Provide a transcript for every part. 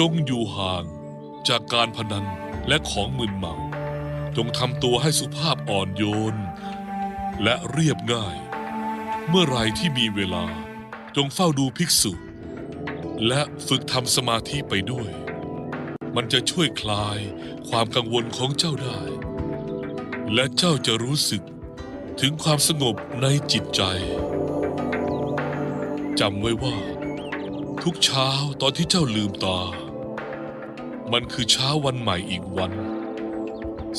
จงอยู่ห่างจากการพนันและของมึนเมา จงทำตัวให้สุภาพอ่อนโยน และเรียบง่าย เมื่อไรที่มีเวลาจงเฝ้าดูภิกษุ และฝึกทำสมาธิไปด้วย มันจะช่วยคลายความกังวลของเจ้าได้ และเจ้าจะรู้สึกถึงความสงบในจิตใจจำไว้ว่า ทุกเช้าตอนที่เจ้าลืมตา มันคือเช้าวันใหม่อีกวัน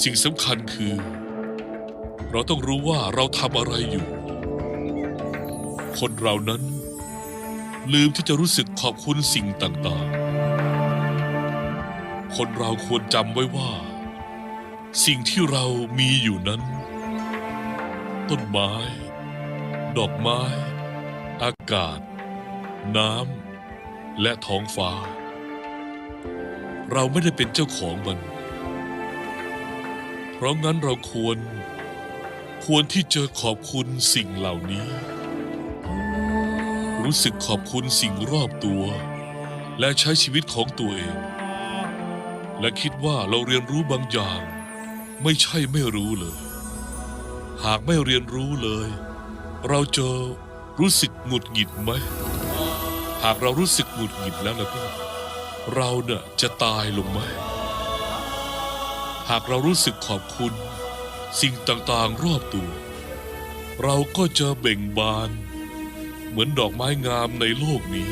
สิ่งสำคัญคือ เราต้องรู้ว่าเราทำอะไรอยู่ คนเรานั้น ลืมที่จะรู้สึกขอบคุณสิ่งต่างๆ คนเราควรจำไว้ว่า สิ่งที่เรามีอยู่นั้น ต้นไม้ ดอกไม้ อากาศ น้ำและท้องฟ้า เราไม่ได้เป็นเจ้าของมัน เพราะงั้นเราควร ควรที่จะขอบคุณสิ่งเหล่านี้ รู้สึกขอบคุณสิ่งรอบตัว และใช้ชีวิตของตัวเอง และคิดว่าเราเรียนรู้บางอย่าง ไม่ใช่ไม่รู้เลย หากไม่เรียนรู้เลย เราจะรู้สึกหงุดหงิดไหม หากเรารู้สึกหงุดหงิดแล้วแล้วก็ เราเนี่ยจะตายลงไหม หากเรารู้สึกขอบคุณ สิ่งต่างๆรอบตัว เราก็จะเบ่งบาน เหมือนดอกไม้งามในโลกนี้